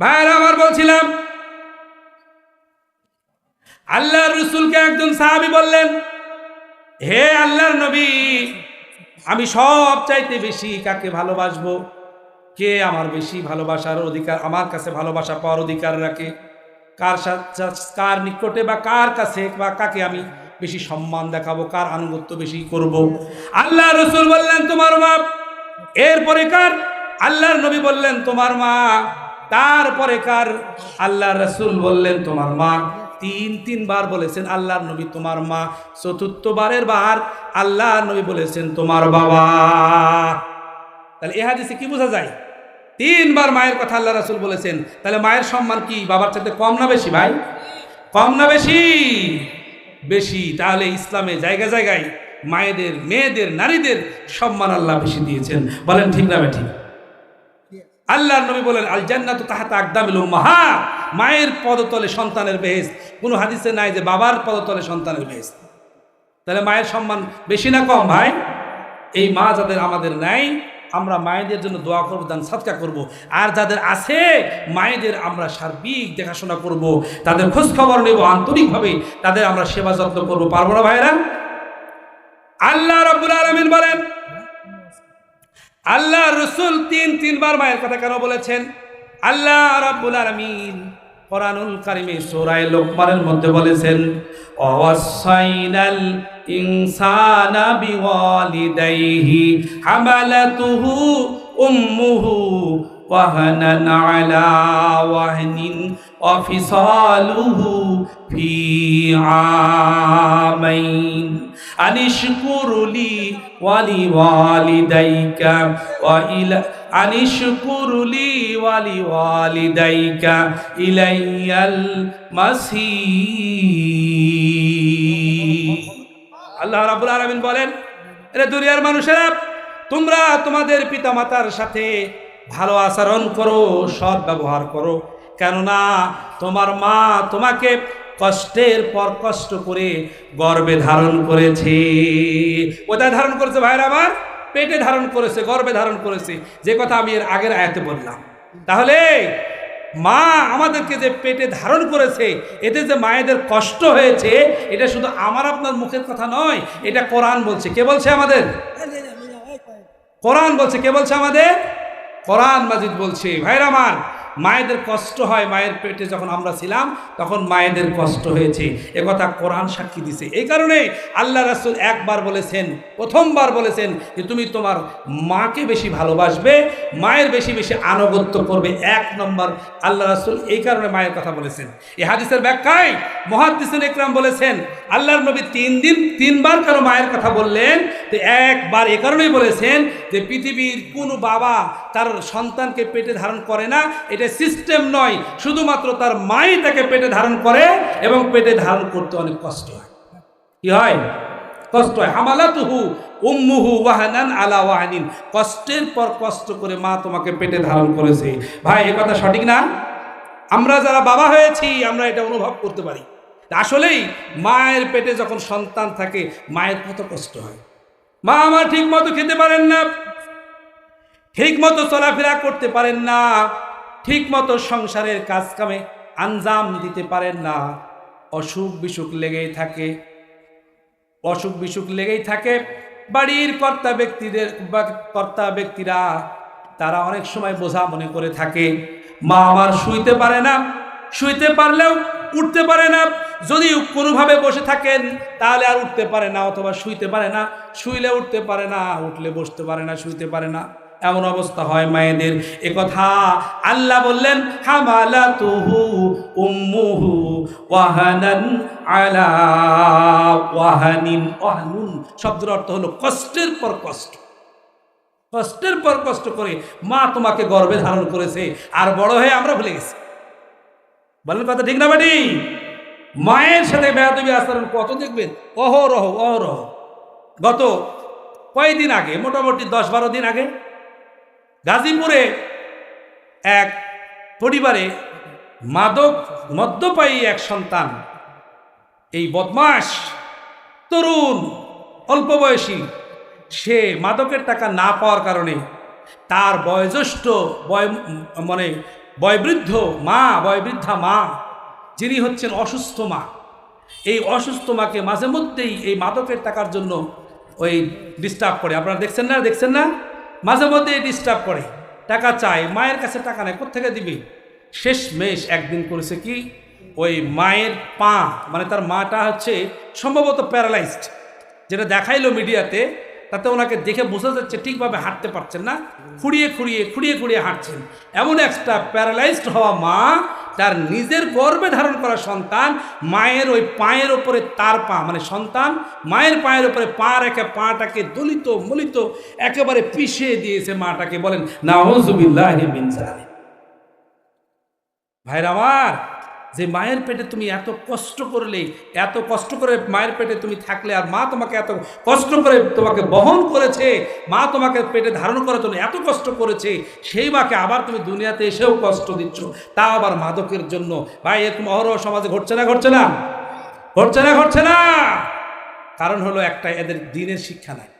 ভাইয়েরা আমার বলছিলাম, আল্লাহর রসুলকে একজন সাহাবি বললেন, হে আল্লাহর নবী, আমি সব চাইতে বেশি কাকে ভালোবাসবো? কে আমার বেশি ভালোবাসার অধিকার, আমার কাছে ভালোবাসা পাওয়ার অধিকার রাখে? কার কার নিকটে বা কার কাছে বা কাকে আমি বেশি সম্মান দেখাবো? কার আনুগত্য বেশি করব? আল্লাহ রসুল বললেন, তোমার মা। এরপরে কার? আল্লাহর নবী বললেন, তোমার মা। তারপরে কার? আল্লাহ রসুল বললেন, তোমার মা। তিন, তিনবার বলেছেন, আল্লাহর নবী তোমার মা। চতুর্থবারের বার আল্লাহর নবী বলেছেন, তোমার বাবা। তাহলে এ হাদিসে কি বোঝা যায়? তিনবার মায়ের কথা আল্লাহ রাসুল বলেছেন। তাহলে মায়ের সম্মান কি? বাবার চাইতে কম না বেশি ভাই? কম না বেশি? বেশি। তাহলে ইসলামে জায়গা জায়গায় মায়েদের, মেয়েদের, নারীদের সম্মান আল্লাহ বেশি দিয়েছেন। বলেন, ঠিক না ঠিক? আল্লাহ নবী বলেন আল জান্নাত তাহাতা আকদামিল মাহা মায়ের পদতলে সন্তানের বেহেস কোনো হাদিসে নাই যে বাবার পদতলে সন্তানের বেহেস তাহলে মায়ের সম্মান বেশি না কম, ভাই? এই মা যাদের আমাদের নাই, আমরা মায়েদের জন্য দোয়া করব, দান সৎকা করব। আর যাদের আছে, মায়েদের আমরা সার্বিক দেখাশোনা করব। তাদের খোঁজখবর নেব, আন্তরিকভাবে তাদের আমরা সেবা যত্ন করব। পারব না ভাইরা আল্লাহ রব্বুল আলমিন বলেন আল্লাহ রসুল তিন তিনবার মায়ের কথা কেন বলেছেন? আল্লাহ রাব্বুল আলামিন কোরআনুল কারিমে সূরায়ে লোকমানের মধ্যে বলেছেন, অওয়াসাইনাল ইনসানা বিওয়ালিদাইহি হামালাতুহু উম্মুহু ওয়াহানান আলা ওয়াহনিন ওয়াফিসালুহু ফি আমাইন আনিশকুরুলি ওয়ালি ওয়ালিদাইকা ওয়া ইলা আনিশকুরুলি ওয়ালি ওয়ালিদাইকা ইলাইয়াল মাসির আল্লাহ রাব্বুল আলামিন বলেন, এরে দুনিয়ার মানুষেরা, তোমরা তোমাদের পিতামাতার সাথে ভালো আচরণ করো, সৎ ব্যবহার করো। কেননা তোমার মা তোমাকে কষ্টের পর কষ্ট করে গর্বে ধারণ করেছে। কোথায় ধারণ করেছে ভাইরা আমার পেটে ধারণ করেছে, গর্বে ধারণ করেছে। যে কথা আমি এর আগের আয়াতে বললাম। তাহলে মা আমাদেরকে যে পেটে ধারণ করেছে, এতে যে মায়েদের কষ্ট হয়েছে, এটা শুধু আমার আপনার মুখের কথা নয়, এটা কোরআন বলছে। কে বলছে আমাদের? কোরআন বলছে। কে বলছে আমাদের? কোরআন মাজিদ বলছে ভাইরামান মায়েদের কষ্ট হয়, মায়ের পেটে যখন আমরা ছিলাম, তখন মায়েদের কষ্ট হয়েছে। কথা কোরআন সাক্ষী দিছে। এই কারণে আল্লাহ রাসুল একবার বলেছেন, প্রথমবার বলেছেন যে তুমি তোমার মাকে বেশি ভালোবাসবে, মায়ের বেশি বেশি আনুগত্য করবে। এক নম্বর, আল্লাহ রাসুল এই কারণে মায়ের কথা বলেছেন। এই হাদিসের ব্যাখ্যায় মহাদিসুল ইকরাম বলেছেন, আল্লাহর নবী তিন দিন, তিনবার কেন মায়ের কথা বললেন? তো একবার এ কারণেই বলেছেন যে পৃথিবীর কোনো বাবা তার সন্তানকে পেটে ধারণ করে না, এটা সিস্টেম নয়, শুধুমাত্র তার মাই তাকে পেটে ধারণ করে এবং পেটে ধারণ করতে অনেক কষ্ট হয়। কি হয়? কষ্ট হয়। হামালাতুহু উম্মুহু ওয়াহানান আলা ওয়াহানিন। কষ্টের পর কষ্ট করে মা তোমাকে পেটে ধারণ করেছে। ভাই, এ কথা সঠিক না? আমরা যারা বাবা হয়েছি, আমরা এটা অনুভব করতে পারি। আসলেই মায়ের পেটে যখন সন্তান থাকে, মায়ের কত কষ্ট হয়। মা আমার ঠিক মতো খেতে পারেন না ঠিক মতো চলাফেরা করতে পারেন না ঠিক মতো সংসারের কাজ কামে আঞ্জাম দিতে পারেন না। অসুখ বিসুখ লেগেই থাকে। অসুখ বিসুখ লেগেই থাকে। বাড়ির কর্তা ব্যক্তিদের কর্তা ব্যক্তিরা, তারা অনেক সময় বোঝা মনে করে থাকে, মা আমার শুইতে পারে না। শুইতে পারলেও উঠতে পারে না। যদি কোনোভাবে বসে থাকেন, তাহলে আর উঠতে পারে না অথবা শুইতে পারে না। শুইলে উঠতে পারে না, উঠলে বসতে পারে না, শুইতে পারে না। এমন অবস্থা হয় মায়েদের। এ কথা আল্লাহ বললেন হামালা তুহু উম্মুহু ওয়াহানান আলা ওয়াহানিন ওয়াহানুন। শব্দের অর্থ হলো কষ্টের পর কষ্ট। কষ্টের পর কষ্ট করে মা তোমাকে গর্বে ধারণ করেছে, আর বড় হয়ে আমরা ভুলে গেছি। বলেন কথা ঠিক না বাড়ি মায়ের সাথে বেহাদবি আচরণ কত দেখবেন? অহরহ অহরহ। গত কয়েকদিন আগে, মোটামুটি দশ বারো দিন আগে গাজীপুরে এক পরিবারে মাদক মদ্যপায়ী এক সন্তান। এই বদমাস তরুণ, অল্প বয়সী, সে মাদকের টাকা না পাওয়ার কারণে তার বয়োজ্যেষ্ঠ বয় মানে বয়বৃদ্ধ মা, বয়বৃদ্ধা মা, যিনি হচ্ছেন অসুস্থ মা, এই অসুস্থ মাকে মাঝে মধ্যেই এই মাদকের টাকার জন্য ওই ডিস্টার্ব করে। আপনারা দেখছেন না? দেখছেন না? মাঝে মধ্যে ডিস্টার্ব করে। টাকা চায়, মায়ের কাছে টাকা নেয় কোথেকে দিবি? শেষ মেশ একদিন করেছে কি? ওই মায়ের পা মানে তার মাটা হচ্ছে সম্ভবত প্যারালাইজড যেটা দেখাইলো মিডিয়াতে, তাতে ওনাকে দেখে বোঝা যাচ্ছে ঠিকভাবে হাঁটতে পারছেন না। খুঁড়িয়ে খুঁড়িয়ে খুঁড়িয়ে খুঁড়িয়ে হাঁটছেন। এমন একটা প্যারালাইজড হওয়া মা তার নিজের গর্বে ধারণ করা সন্তান মায়ের ওই পায়ের ওপরে তার পা মানে সন্তান মায়ের পায়ের ওপরে পা রেখে পাটাকে দলিত, মলিত, একেবারে পিষিয়ে দিয়েছে মাটাকে। বলেন না ভাইরা আমার যে মায়ের পেটে তুমি এত কষ্ট করলে, এত কষ্ট করে মায়ের পেটে তুমি থাকলে আর মা তোমাকে এত কষ্ট করে তোমাকে বহন করেছে, মা তোমাকে পেটে ধারণ করার জন্য এত কষ্ট করেছে, সেই মাকে আবার তুমি দুনিয়াতে এসেও কষ্ট দিচ্ছ। তা আবার মাদকের জন্য। ভাই, এরকম অহরহ সমাজে ঘটছে না ঘটছে না? ঘটছে না ঘটছে না? কারণ হলো একটা এদের দিনের শিক্ষা নাই।